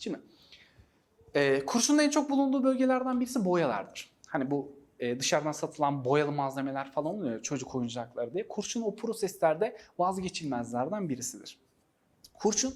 Şimdi e, kurşunun en çok bulunduğu bölgelerden birisi boyalardır. Hani bu e, dışarıdan satılan boyalı malzemeler falan oluyor çocuk oyuncakları diye. Kurşun o proseslerde vazgeçilmezlerden birisidir. Kurşun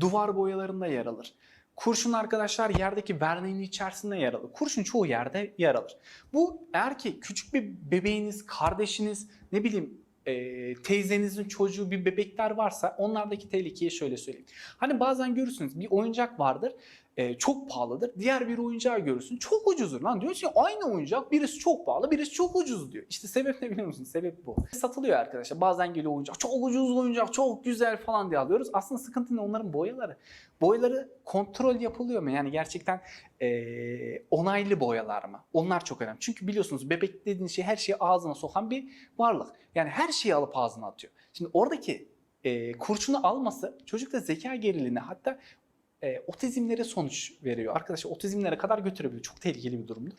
duvar boyalarında yer alır. Kurşun arkadaşlar yerdeki verniğin içerisinde yer alır. Kurşun çoğu yerde yer alır. Bu eğer ki küçük bir bebeğiniz, kardeşiniz, ne bileyim e, teyzenizin çocuğu bir bebekler varsa onlardaki tehlikeyi şöyle söyleyeyim. Hani bazen görürsünüz bir oyuncak vardır e, çok pahalıdır. Diğer bir oyuncağı görürsün çok ucuzdur lan diyorsun ki aynı oyuncak birisi çok pahalı birisi çok ucuz diyor. İşte sebep ne biliyor musun? Sebep bu. Satılıyor arkadaşlar. Bazen geliyor oyuncak çok ucuz oyuncak çok güzel falan diye alıyoruz. Aslında sıkıntı ne onların boyaları. Boyaları kontrol yapılıyor mu? Yani gerçekten e, onaylı boyalar mı? Onlar çok önemli. Çünkü biliyorsunuz bebek dediğin şey her şeyi ağzına sokan bir varlık. Yani her şeyi alıp ağzına atıyor. Şimdi oradaki e, kurşunu alması çocukta zeka geriliğine hatta e, otizmlere sonuç veriyor. Arkadaşlar otizmlere kadar götürebiliyor. Çok tehlikeli bir durumdur.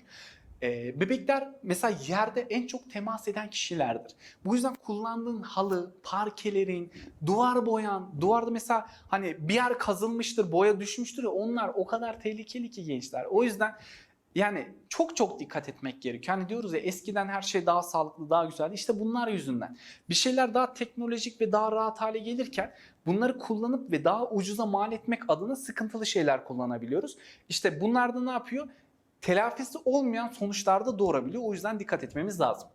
E, bebekler mesela yerde en çok temas eden kişilerdir. Bu yüzden kullandığın halı, parkelerin, duvar boyan, duvarda mesela hani bir yer kazılmıştır, boya düşmüştür ya onlar o kadar tehlikeli ki gençler. O yüzden yani çok çok dikkat etmek gerekiyor. Hani diyoruz ya eskiden her şey daha sağlıklı, daha güzeldi. İşte bunlar yüzünden. Bir şeyler daha teknolojik ve daha rahat hale gelirken bunları kullanıp ve daha ucuza mal etmek adına sıkıntılı şeyler kullanabiliyoruz. İşte bunlar da ne yapıyor? Telafisi olmayan sonuçlar da doğurabiliyor. O yüzden dikkat etmemiz lazım.